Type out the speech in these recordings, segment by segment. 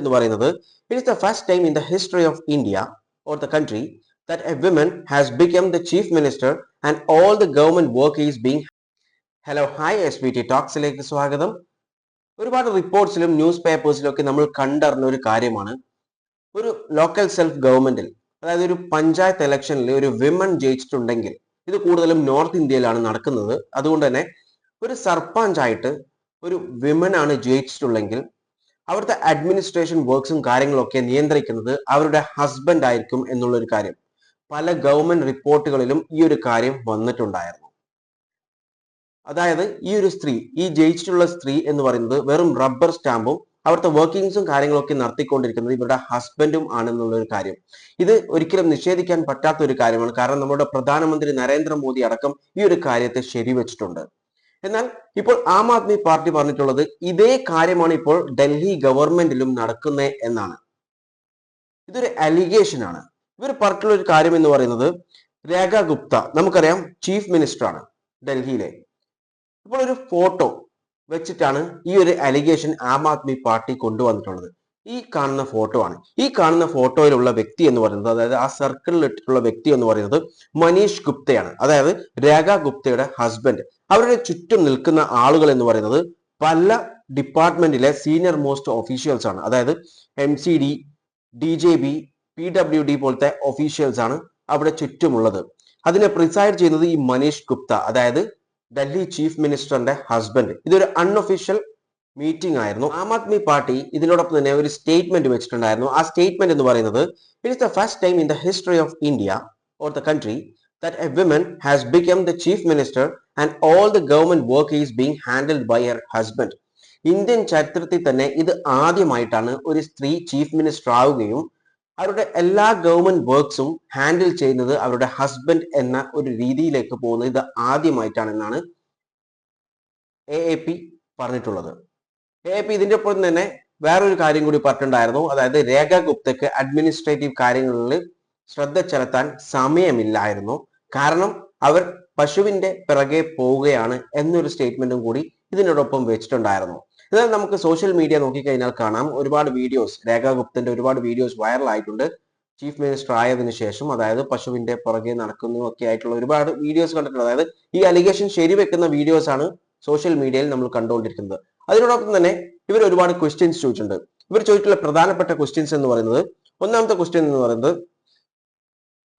എന്ന് പറയുന്നത് it is the first time in the history of India or the country that a women has become the chief minister and all the government work is being hello hi S B T ടോക്സിലേക്ക് സ്വാഗതം. ഒരുപാട് റിപ്പോർട്ട്സിലും news പേപ്പേഴ്സിലും ഒക്കെ നമ്മൾ കണ്ടറിഞ്ഞ ഒരു കാര്യമാണ്. ഒരു local self ഗവൺമെന്റിൽ അതായത് ഒരു പഞ്ചായത്ത് ഇലക്ഷനിൽ ഒരു വിമൻ ജയിച്ചിട്ടുണ്ടെങ്കിൽ ഇത് കൂടുതലും നോർത്ത് ഇന്ത്യയിലാണ് നടക്കുന്നത്. അതുകൊണ്ട് തന്നെ ഒരു സർപഞ്ചായിട്ട് ഒരു വിമൻ ആണ് ജയിച്ചിട്ടുള്ളെങ്കിൽ അവിടുത്തെ അഡ്മിനിസ്ട്രേഷൻ വർക്ക്സും കാര്യങ്ങളൊക്കെ നിയന്ത്രിക്കുന്നത് അവരുടെ ഹസ്ബൻഡ് ആയിരിക്കും എന്നുള്ളൊരു കാര്യം. പല ഗവൺമെന്റ് റിപ്പോർട്ടുകളിലും ഈ ഒരു കാര്യം വന്നിട്ടുണ്ടായിരുന്നു. അതായത് ഈ ഒരു സ്ത്രീ ഈ ജയിച്ചിട്ടുള്ള സ്ത്രീ എന്ന് പറയുന്നത് വെറും റബ്ബർ സ്റ്റാമ്പും അവിടുത്തെ വർക്കിങ്സും കാര്യങ്ങളൊക്കെ നടത്തിക്കൊണ്ടിരിക്കുന്നത് ഇവരുടെ ഹസ്ബൻഡും ആണെന്നുള്ള ഒരു കാര്യം. ഇത് ഒരിക്കലും നിഷേധിക്കാൻ പറ്റാത്ത ഒരു കാര്യമാണ്. കാരണം നമ്മുടെ പ്രധാനമന്ത്രി നരേന്ദ്രമോദി അടക്കം ഈ ഒരു കാര്യത്തെ ശരിവെച്ചിട്ടുണ്ട്. എന്നാൽ ഇപ്പോൾ ആം ആദ്മി പാർട്ടി പറഞ്ഞിട്ടുള്ളത് ഇതേ കാര്യമാണ് ഇപ്പോൾ ഡൽഹി ഗവൺമെന്റിലും നടക്കുന്നത് എന്നാണ്. ഇതൊരു അലിഗേഷൻ ആണ്. ഇവർ പറഞ്ഞിട്ടുള്ള ഒരു കാര്യം എന്ന് പറയുന്നത് രേഖ ഗുപ്ത നമുക്കറിയാം ചീഫ് മിനിസ്റ്റർ ആണ് ഡൽഹിയിലെ. ഇപ്പോൾ ഒരു ഫോട്ടോ വെച്ചിട്ടാണ് ഈ ഒരു അലിഗേഷൻ ആം ആദ്മി പാർട്ടി കൊണ്ടുവന്നിട്ടുള്ളത്. ഈ കാണുന്ന ഫോട്ടോ ആണ്. ഈ കാണുന്ന ഫോട്ടോയിലുള്ള വ്യക്തി എന്ന് പറയുന്നത് അതായത് ആ സർക്കിളിൽ ഇട്ടിട്ടുള്ള വ്യക്തി എന്ന് പറയുന്നത് മനീഷ് ഗുപ്തയാണ്. അതായത് രേഖ ഗുപ്തയുടെ ഹസ്ബൻഡ് അവരുടെ ചുറ്റും നിൽക്കുന്ന ആളുകൾ എന്ന് പറയുന്നത് പല ഡിപ്പാർട്ട്മെന്റിലെ സീനിയർ മോസ്റ്റ് ഒഫീഷ്യൽസ് ആണ്. അതായത് M C D D J B P W D പോലത്തെ ഒഫീഷ്യൽസ് ആണ് അവിടെ ചുറ്റുമുള്ളത്. അതിനെ പ്രിസൈഡ് ചെയ്യുന്നത് ഈ മനീഷ് ഗുപ്ത അതായത് ഡൽഹി ചീഫ് മിനിസ്റ്ററിന്റെ ഹസ്ബൻഡ് ഇതൊരു അൺഒഫീഷ്യൽ മീറ്റിംഗ് ആയിരുന്നു. ആം ആദ്മി പാർട്ടി ഇതിനോടൊപ്പം തന്നെ ഒരു സ്റ്റേറ്റ്മെന്റ് വെച്ചിട്ടുണ്ടായിരുന്നു. ആ സ്റ്റേറ്റ്മെന്റ് എന്ന് പറയുന്നത് it is the first time in the history of India or the country that a women has become the chief minister and all the government work is being handled by her husband Indian ചരിത്രത്തിൽ തന്നെ ഇത് ആദ്യമായിട്ടാണ് ഒരു സ്ത്രീ chief minister ആവുകയും അവരുടെ എല്ലാ government വർക്ക്സും handle ചെയ്യുന്നത് അവരുടെ ഹസ്ബൻഡ് എന്ന ഒരു രീതിയിലേക്ക് പോകുന്നത് ഇത് ആദ്യമായിട്ടാണെന്നാണ് എ എ പി പറഞ്ഞിട്ടുള്ളത്. എ എ പി ഇതിന്റെ ഒപ്പം തന്നെ വേറൊരു കാര്യം കൂടി പറഞ്ഞിട്ടുണ്ടായിരുന്നു. അതായത് രേഖ ഗുപ്തയ്ക്ക് അഡ്മിനിസ്ട്രേറ്റീവ് കാര്യങ്ങളിൽ ശ്രദ്ധ ചെലുത്താൻ സമയമില്ലായിരുന്നു. കാരണം അവർ പശുവിന്റെ പിറകെ പോവുകയാണ് എന്നൊരു സ്റ്റേറ്റ്മെന്റും കൂടി ഇതിനോടൊപ്പം വെച്ചിട്ടുണ്ടായിരുന്നു. എന്നാൽ നമുക്ക് സോഷ്യൽ മീഡിയ നോക്കിക്കഴിഞ്ഞാൽ കാണാം. ഒരുപാട് വീഡിയോസ് രേഖാ ഗുപ്തന്റെ ഒരുപാട് വീഡിയോസ് വൈറൽ ആയിട്ടുണ്ട്. ചീഫ് മിനിസ്റ്റർ ആയതിനു ശേഷം അതായത് പശുവിന്റെ പുറകെ നടക്കുന്നു ഒക്കെ ആയിട്ടുള്ള ഒരുപാട് വീഡിയോസ് കണ്ടിട്ടുണ്ട്. അതായത് ഈ അലിഗേഷൻ ശരിവെക്കുന്ന വീഡിയോസ് ആണ് സോഷ്യൽ മീഡിയയിൽ നമ്മൾ കണ്ടുകൊണ്ടിരിക്കുന്നത്. അതിനോടൊപ്പം തന്നെ ഇവർ ഒരുപാട് ക്വസ്റ്റ്യൻസ് ചോദിച്ചിട്ടുണ്ട്. ഇവർ ചോദിച്ചിട്ടുള്ള പ്രധാനപ്പെട്ട ക്വസ്റ്റ്യൻസ് എന്ന് പറയുന്നത് ഒന്നാമത്തെ ക്വസ്റ്റ്യൻ എന്ന് പറയുന്നത്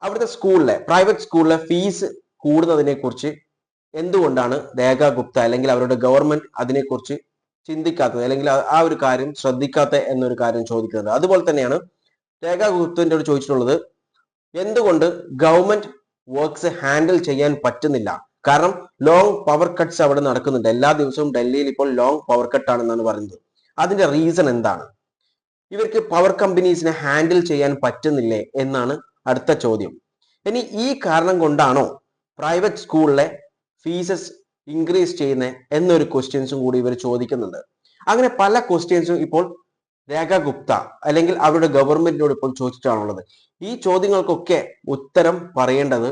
അവിടുത്തെ സ്കൂളിലെ പ്രൈവറ്റ് സ്കൂളിലെ ഫീസ് കൂടുന്നതിനെ കുറിച്ച് എന്തുകൊണ്ടാണ് രേഖ ഗുപ്ത അല്ലെങ്കിൽ അവരുടെ ഗവൺമെന്റ് അതിനെക്കുറിച്ച് ചിന്തിക്കാത്തത്? അല്ലെങ്കിൽ ആ- ആ ഒരു കാര്യം ശ്രദ്ധിക്കാത്ത എന്നൊരു കാര്യം ചോദിക്കുന്നത്. അതുപോലെ തന്നെയാണ് രേഖ ഗുപ്തന്റെ ചോദിച്ചിട്ടുള്ളത് എന്തുകൊണ്ട് ഗവൺമെന്റ് വർക്ക്സ് ഹാൻഡിൽ ചെയ്യാൻ പറ്റുന്നില്ല? കാരണം ലോങ് പവർ കട്ട്സ് അവിടെ നടക്കുന്നുണ്ട്. എല്ലാ ദിവസവും ഡൽഹിയിൽ ഇപ്പോൾ ലോങ് പവർ കട്ട് ആണെന്നാണ് പറയുന്നത്. അതിന്റെ റീസൺ എന്താണ്? ഇവർക്ക് പവർ കമ്പനീസിനെ ഹാൻഡിൽ ചെയ്യാൻ പറ്റുന്നില്ലേ? എന്നാണ് അടുത്ത ചോദ്യം. ഇനി ഈ കാരണം കൊണ്ടാണോ പ്രൈവറ്റ് സ്കൂളിലെ ഫീസസ് ഇൻക്രീസ് ചെയ്യുന്നത് എന്നൊരു ക്വസ്റ്റ്യൻസും കൂടി ഇവർ ചോദിക്കുന്നുണ്ട്. അങ്ങനെ പല ക്വസ്റ്റ്യൻസും ഇപ്പോൾ രേഖ ഗുപ്ത അല്ലെങ്കിൽ അവരുടെ ഗവൺമെന്റിനോട് ഇപ്പോൾ ചോദിച്ചിട്ടാണുള്ളത്. ഈ ചോദ്യങ്ങൾക്കൊക്കെ ഉത്തരം പറയേണ്ടത്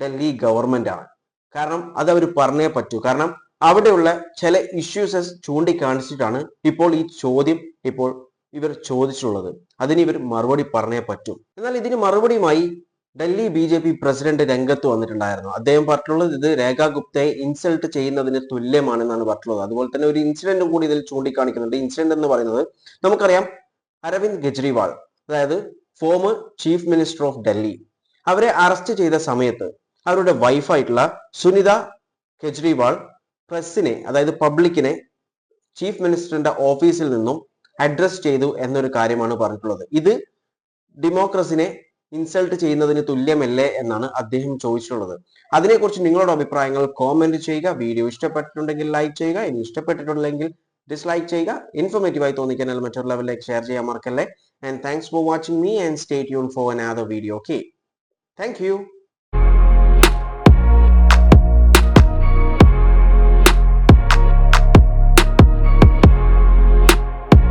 ഡൽഹി ഗവൺമെന്റ് ആണ്. കാരണം അത് അവർ പറഞ്ഞേ പറ്റൂ. കാരണം അവിടെയുള്ള ചില ഇഷ്യൂസസ് ചൂണ്ടിക്കാണിച്ചിട്ടാണ് ഇപ്പോൾ ഈ ചോദ്യം ഇപ്പോൾ ഇവർ ചോദിച്ചിട്ടുള്ളത്. അതിന് ഇവർ മറുപടി പറഞ്ഞേ പറ്റൂ. എന്നാൽ ഇതിന് മറുപടിയുമായി Delhi B J P president രംഗത്ത് വന്നിട്ടുണ്ടായിരുന്നു. അദ്ദേഹം പറഞ്ഞിട്ടുള്ളത് ഇത് രേഖ ഗുപ്തയെ ഇൻസൾട്ട് ചെയ്യുന്നതിന് തുല്യമാണെന്നാണ് പറഞ്ഞിട്ടുള്ളത്. അതുപോലെ തന്നെ ഒരു ഇൻസിഡന്റും കൂടി ഇതിൽ ചൂണ്ടിക്കാണിക്കുന്നുണ്ട്. ഇൻസിഡന്റ് എന്ന് പറയുന്നത് നമുക്കറിയാം അരവിന്ദ് കെജ്രിവാൾ അതായത് former chief minister of Delhi അവരെ അറസ്റ്റ് ചെയ്ത സമയത്ത് അവരുടെ വൈഫായിട്ടുള്ള സുനിത കെജ്രിവാൾ പ്രസിനെ അതായത് പബ്ലിക്കിനെ ചീഫ് മിനിസ്റ്ററിന്റെ ഓഫീസിൽ നിന്നും അഡ്രസ് ചെയ്തു എന്നൊരു കാര്യമാണ് പറഞ്ഞിട്ടുള്ളത്. ഇത് ഡെമോക്രസിനെ ഇൻസൾട്ട് ചെയ്യുന്നതിന് തുല്യമല്ലേ എന്നാണ് അദ്ദേഹം ചോദിച്ചിട്ടുള്ളത്. അതിനെക്കുറിച്ച് നിങ്ങളുടെ അഭിപ്രായങ്ങൾ കോമെന്റ് ചെയ്യുക. വീഡിയോ ഇഷ്ടപ്പെട്ടിട്ടുണ്ടെങ്കിൽ ലൈക്ക് ചെയ്യുക. ഇനി ഇഷ്ടപ്പെട്ടിട്ടുണ്ടെങ്കിൽ ഡിസ്ലൈക്ക് ചെയ്യുക. ഇൻഫോർമേറ്റീവായി മറ്റൊരു ലെവലിലേക്ക് ഷെയർ ചെയ്യാൻ മറക്കല്ലേ. And thanks for watching me and stay tune for another video okay thank you